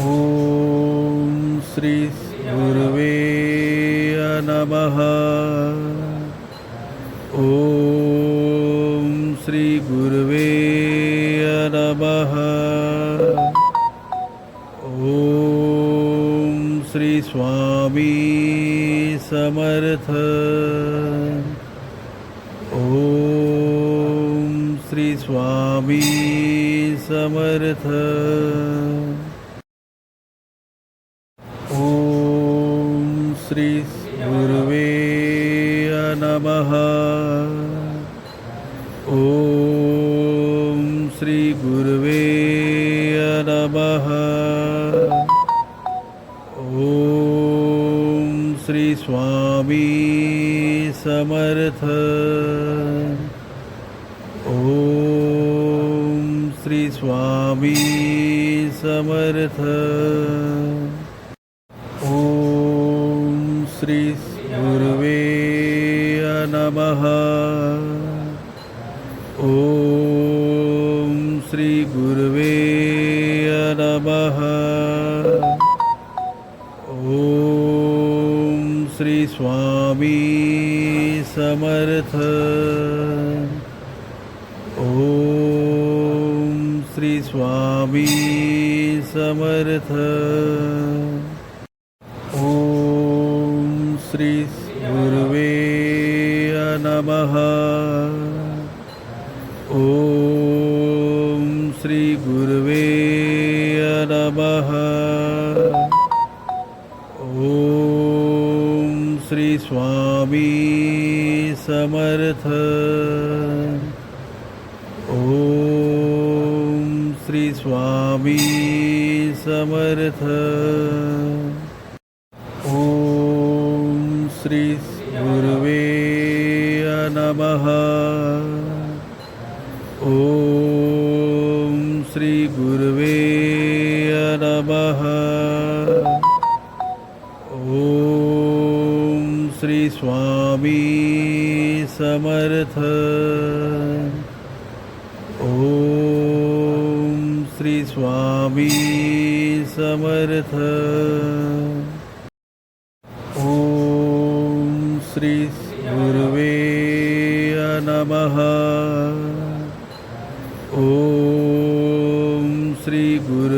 ॐ श्री गुर्वे नमः। ॐ श्री गुर्वे नमः। ॐ श्री स्वामी समर्थ। ॐ श्री स्वामी समर्थ। श्री गुरुवे नमः। ॐ श्री गुरुवे नमः। ॐ श्री स्वामी समर्थ। ॐ श्री स्वामी समर्थ। श्री गुरुवे नमः। ॐ श्री गुरुवे नमः। ॐ श्री स्वामी समर्थ। ॐ श्री स्वामी समर्थ। श्री गुरुवे नमः। ॐ श्री गुर्वे नमः। ॐ श्री स्वामी समर्थ। ॐ श्री स्वामी समर्थ। ॐ श्री गुरुवे नमः। ॐ श्री गुरुवे नमः। ॐ श्री स्वामी समर्थ। ॐ श्री स्वामी समर्थ। श्री गुरुवे नमः। ॐ श्री गुरु